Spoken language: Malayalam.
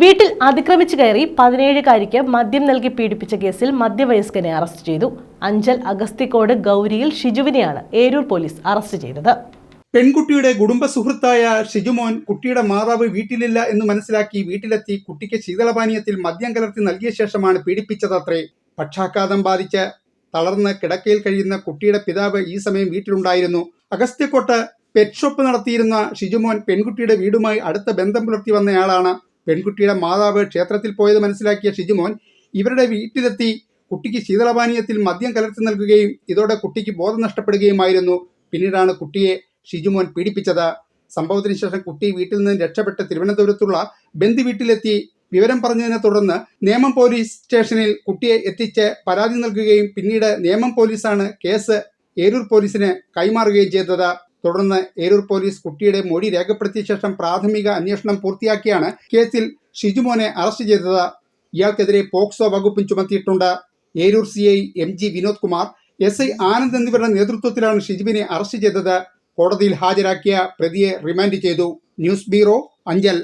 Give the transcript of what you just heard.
വീട്ടിൽ അതിക്രമിച്ചു കയറി പതിനേഴുകാരിക്ക് മദ്യം നൽകി പീഡിപ്പിച്ച കേസിൽ മധ്യവയസ്കനെ അറസ്റ്റ് ചെയ്തു. അഞ്ചൽ അഗസ്തിക്കോട് ഗൗരിയിൽ ഷിജുവിനെയാണ് ഏരൂർ പോലീസ് അറസ്റ്റ് ചെയ്തത്. പെൺകുട്ടിയുടെ കുടുംബ സുഹൃത്തായ ഷിജുമോൻ കുട്ടിയുടെ മാതാവ് വീട്ടിലില്ല എന്ന് മനസ്സിലാക്കി വീട്ടിലെത്തി കുട്ടിക്ക് ശീതളപാനീയത്തിൽ മദ്യം കലർത്തി നൽകിയ ശേഷമാണ് പീഡിപ്പിച്ചതത്രേ പക്ഷാഘാതം ബാധിച്ച് തളർന്ന് കിടക്കയിൽ കഴിയുന്ന കുട്ടിയുടെ പിതാവ് ഈ സമയം വീട്ടിലുണ്ടായിരുന്നു. അഗസ്ത്യക്കോട്ട് പെറ്റ് ഷോപ്പ് നടത്തിയിരുന്ന ഷിജുമോൻ പെൺകുട്ടിയുടെ വീടുമായി അടുത്ത ബന്ധം പുലർത്തി വന്നയാളാണ് പെൺകുട്ടിയുടെ മാതാവ് ക്ഷേത്രത്തിൽ പോയത് മനസ്സിലാക്കിയ ഷിജുമോൻ ഇവരുടെ വീട്ടിലെത്തി കുട്ടിക്ക് ശീതളപാനീയത്തിൽ മദ്യം കലർത്തി നൽകുകയും ഇതോടെ കുട്ടിക്ക് ബോധം നഷ്ടപ്പെടുകയുമായിരുന്നു. പിന്നീടാണ് കുട്ടിയെ ഷിജുമോൻ പീഡിപ്പിച്ചത്. സംഭവത്തിന് ശേഷം കുട്ടി വീട്ടിൽ നിന്ന് രക്ഷപ്പെട്ട് തിരുവനന്തപുരത്തുള്ള ബന്ധു വീട്ടിലെത്തി. വിവരം പറഞ്ഞതിനെ തുടർന്ന് നേമം പോലീസ് സ്റ്റേഷനിൽ കുട്ടിയെ എത്തിച്ച് പരാതി നൽകുകയും പിന്നീട് നേമം പോലീസാണ് കേസ് ഏരൂർ പോലീസിന് കൈമാറുകയും ചെയ്തത്. തുടർന്ന് ഏരൂർ പോലീസ് കുട്ടിയുടെ മൊഴി രേഖപ്പെടുത്തിയ ശേഷം പ്രാഥമിക അന്വേഷണം പൂർത്തിയാക്കിയാണ് കേസിൽ ഷിജുമോനെ അറസ്റ്റ് ചെയ്തത്. ഇയാൾക്കെതിരെ പോക്സോ വകുപ്പും ചുമത്തിയിട്ടുണ്ട്. Eroor C I M G Vinod Kumar S I Anand എന്നിവരുടെ നേതൃത്വത്തിലാണ് ഷിജുവിനെ അറസ്റ്റ് ചെയ്തത്. കോടതിയിൽ ഹാജരാക്കിയ പ്രതിയെ റിമാൻഡ് ചെയ്തു. News bureau Anchal.